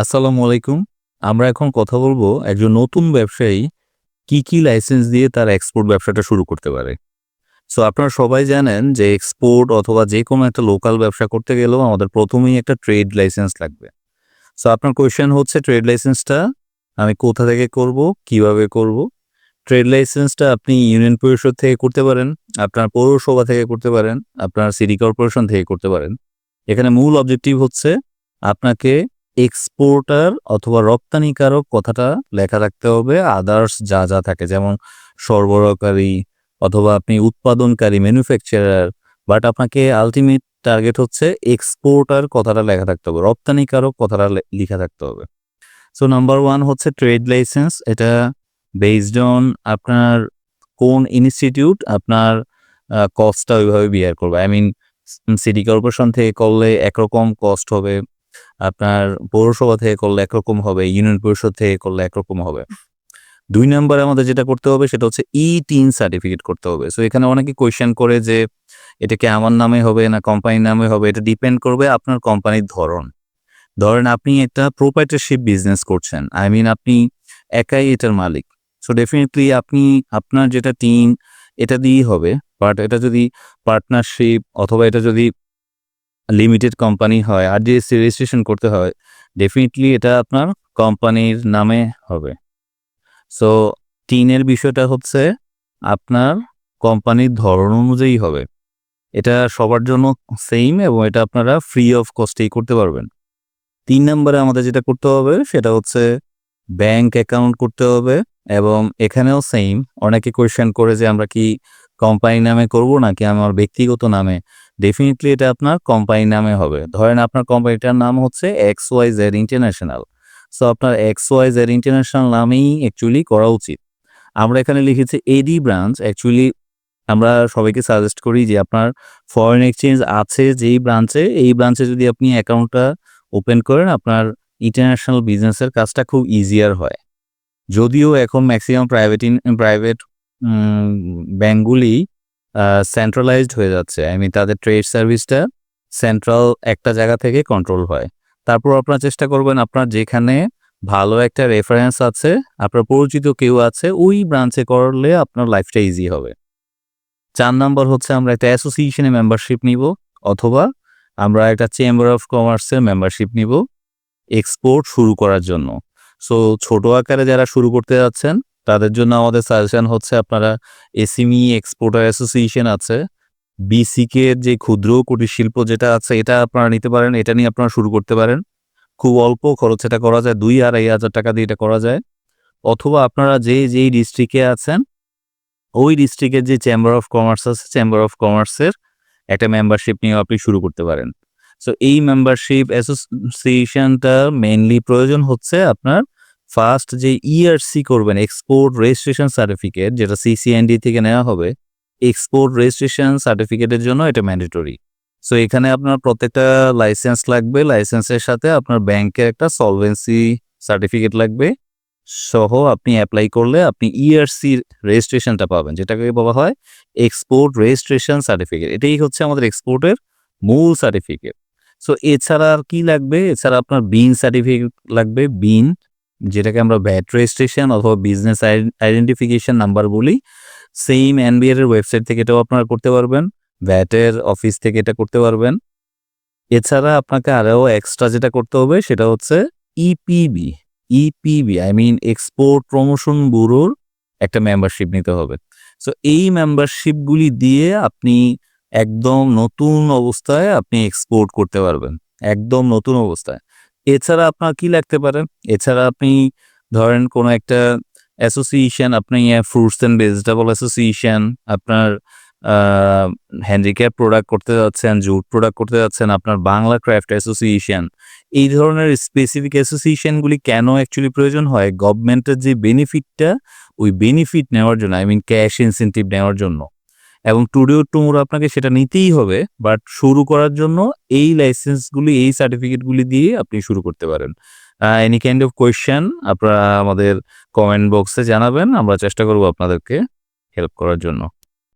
আসসালামু আলাইকুম। আমরা এখন কথা বলব একজন নতুন ব্যবসায়ী কি, কি লাইসেন্স দিয়ে তার এক্সপোর্ট ব্যবসাটা শুরু করতে পারে। সো আপনারা সবাই জানেন যে এক্সপোর্ট অথবা যে কোনো একটা লোকাল ব্যবসা করতে গেলেও আমাদের প্রথমেই একটা ট্রেড লাইসেন্স লাগবে। সো আপনার কোয়েশ্চেন হচ্ছে ট্রেড লাইসেন্সটা আমি কোথা থেকে করব, কীভাবে করব? ট্রেড লাইসেন্সটা আপনি ইউনিয়ন পরিষদ থেকে করতে পারেন, আপনার পৌরসভা থেকে করতে পারেন, আপনার সিটি কর্পোরেশন থেকে করতে পারেন। এখানে মূল অবজেক্টিভ হচ্ছে আপনাকে এক্সপোর্টার অথবা রপ্তানিকারক কথাটা লেখা রাখতে হবে আদার্স যা, যা থাকে যেমন সরবরাহকারী অথবা আপনি উৎপাদনকারী ম্যানুফ্যাকচারার বাট আপনাকে আলটিমেট টার্গেট হচ্ছে এক্সপোর্টার কথাটা লেখা থাকতে হবে। রপ্তানিকারক কথাটা লিখা থাকতে হবে। সো নাম্বার ওয়ান হচ্ছে ট্রেড লাইসেন্স এটা বেসড অন আপনার কোন ইনস্টিটিউট আপনার কস্টটা ওইভাবে বিয়ার করবে। আই মিন সিটি কর্পোরেশন থেকে করলে একরকম কস্ট হবে। আপনার পৌরসভা থেকে করলে একরকম হবে, ইউনিয়ন পরিষদ থেকে করলে একরকম হবে। ২ নাম্বারে আমাদের যেটা করতে হবে সেটা হচ্ছে ই-টিন সার্টিফিকেট করতে হবে। সো এখানে অনেকে কোয়েশ্চেন করে যে এটা কি আমার নামে হবে না কোম্পানির নামে হবে এটা ডিপেন্ড করবে আপনার কোম্পানির ধরন। ধরেন আপনি একটা প্রোপ্রাইটারশিপ বিজনেস করছেন। আই মিন আপনি একাই এটার মালিক। সো ডেফিনেটলি আপনি আপনার যেটা টিম এটা দিয়েই হবে। বাট এটা যদি পার্টনারশিপ অথবা এটা যদি লিমিটেড কোম্পানি হয়, আর আরডিএসসি রেজিস্ট্রেশন করতে হয়, ডেফিনিটলি এটা আপনার কোম্পানির নামে হবে। সো টিনের বিষয়টা হচ্ছে আপনার কোম্পানির ধরন অনুযায়ী হবে। এটা সবার জন্য সেইম এবং এটা আপনারা ফ্রি অফ কস্টেই করতে পারবেন। তিন নম্বরে আমাদের যেটা করতে হবে সেটা হচ্ছে ব্যাংক অ্যাকাউন্ট করতে হবে এবং এখানেও সেইম অনেকে কোয়েশ্চেন করে যে আমরা কি কোম্পানির নামে করব নাকি আমার ব্যক্তিগত নামে? ডেফিনিটলি এটা আপনার কোম্পানি নামে হবে। ধরেন আপনার কোম্পানিটার নাম হচ্ছে X Y Z international. So আপনার এক্স-ওয়াই-জেড ইন্টারন্যাশনাল নামেই অ্যাকচুয়ালি করা উচিত। আমরা এখানে লিখেছি এডি ব্রাঞ্চ অ্যাকচুয়ালি আমরা সবাইকে সাজেস্ট করি যে আপনার ফরেন এক্সচেঞ্জ আছে যেই ব্রাঞ্চে, এই ব্রাঞ্চে যদি আপনি অ্যাকাউন্টটা ওপেন করেন আপনার ইন্টারন্যাশনাল বিজনেসের কাজটা খুব ইজিয়ার হয়। যদিও এখন maximum private in private uh centralized হয়ে যাচ্ছে। আই মিন তাদের ট্রেড সার্ভিসটা সেন্ট্রাল একটা জায়গা থেকে কন্ট্রোল হয়। তারপর আপনারা চেষ্টা করবেন আপনার যেখানে ভালো একটা রেফারেন্স আছে, আপনার পরিচিত কেউ আছে ওই ব্রাঞ্চে করলে আপনার লাইফটা ইজি হবে। চার নাম্বার হচ্ছে আমরা একটা অ্যাসোসিয়েশনে মেম্বারশিপ নিবো অথবা আমরা একটা চেম্বার অফ কমার্সের মেম্বারশিপ নিবো এক্সপোর্ট শুরু করার জন্য। সো ছোট আকারে যারা শুরু করতে যাচ্ছেন তাদের জন্য আমাদের সাজেশন হচ্ছে আপনারা এসিমি এক্সপোর্টার অ্যাসোসিয়েশন আছে। বিসিকে যে ক্ষুদ্র কুটির শিল্প যেটা আছে এটা আপনারা নিতে পারেন। এটা নিয়ে আপনারা শুরু করতে পারেন। খুব অল্প খরচ এটা করা যায়। ২-২.৫ হাজার টাকা দিয়ে এটা করা যায়। অথবা আপনারা যে যেই ডিস্ট্রিক্টে আছেন ওই ডিস্ট্রিক্টের যে চেম্বার অফ কমার্স আছে, চেম্বার অফ কমার্সের একটা মেম্বারশিপ নিয়েও আপনি শুরু করতে পারেন। সো এই মেম্বারশিপ অ্যাসোসিয়েশনটা মেনলি প্রয়োজন হচ্ছে আপনার ফার্স্ট যে ইআরসি করবেন এক্সপোর্ট রেজিস্ট্রেশন সার্টিফিকেট যেটা সিসিএনডি থেকে নেওয়া হবে, এক্সপোর্ট রেজিস্ট্রেশন সার্টিফিকেটের জন্য এটা ম্যান্ডেটরি। সো এখানে আপনার প্রত্যেকটা লাইসেন্স লাগবে। লাইসেন্সের সাথে আপনার ব্যাংকের একটা সলভেন্সি সার্টিফিকেট লাগবে। সহ আপনি অ্যাপ্লাই করলে আপনি ইআরসির রেজিস্ট্রেশনটা পাবেন। যেটাকে বলা হয় এক্সপোর্ট রেজিস্ট্রেশন সার্টিফিকেট। এটাই হচ্ছে আমাদের এক্সপোর্টের মূল সার্টিফিকেট। সো এছাড়া আর কি লাগবে? এছাড়া আপনার বিন সার্টিফিকেট লাগবে। বিন যেটাকে আমরা ভ্যাট রেজিস্ট্রেশন অথবা বিজনেস আই আইডেন্টিফিকেশন নাম্বার বলি। সেইম এনবিআর এর ওয়েবসাইট থেকে এটাও আপনারা করতে পারবেন। ভ্যাটের অফিস থেকে এটা করতে পারবেন। এছাড়া আপনাকে আরও এক্সট্রা যেটা করতে হবে সেটা হচ্ছে EPB, EPB I mean export promotion ব্যুরোর একটা মেম্বারশিপ নিতে হবে। সো এই মেম্বারশিপগুলি দিয়ে আপনি একদম নতুন অবস্থায় আপনি এক্সপোর্ট করতে পারবেন। একদম নতুন অবস্থায়। এছাড়া আপনার কি লাগতে পারে? এছাড়া আপনি ধরেন কোনো একটা অ্যাসোসিয়েশন আপনি ফ্রুটস অ্যান্ড ভেজিটেবল অ্যাসোসিয়েশন, আপনার হ্যান্ডিক্যাপ প্রোডাক্ট করতে যাচ্ছেন, জুট প্রোডাক্ট করতে যাচ্ছেন, আপনার বাংলা ক্রাফট অ্যাসোসিয়েশন। এই ধরনের স্পেসিফিক অ্যাসোসিয়েশনগুলি কেন অ্যাকচুয়ালি প্রয়োজন হয়? গভর্নমেন্টের যে বেনিফিটটা ওই বেনিফিট নেওয়ার জন্য আই মিন ক্যাশ ইনসেন্টিভ নেওয়ার জন্য। এবং টুডে টুমোর আপনাকে সেটা নিতেই হবে। বাট শুরু করার জন্য এই লাইসেন্সগুলি, এই সার্টিফিকেটগুলি দিয়ে আপনি শুরু করতে পারেন। এনি কাইন্ড অফ কোয়েশ্চেন আপনারা আমাদের কমেন্ট বক্সে জানাবেন। আমরা চেষ্টা করব আপনাদেরকে হেল্প করার জন্য।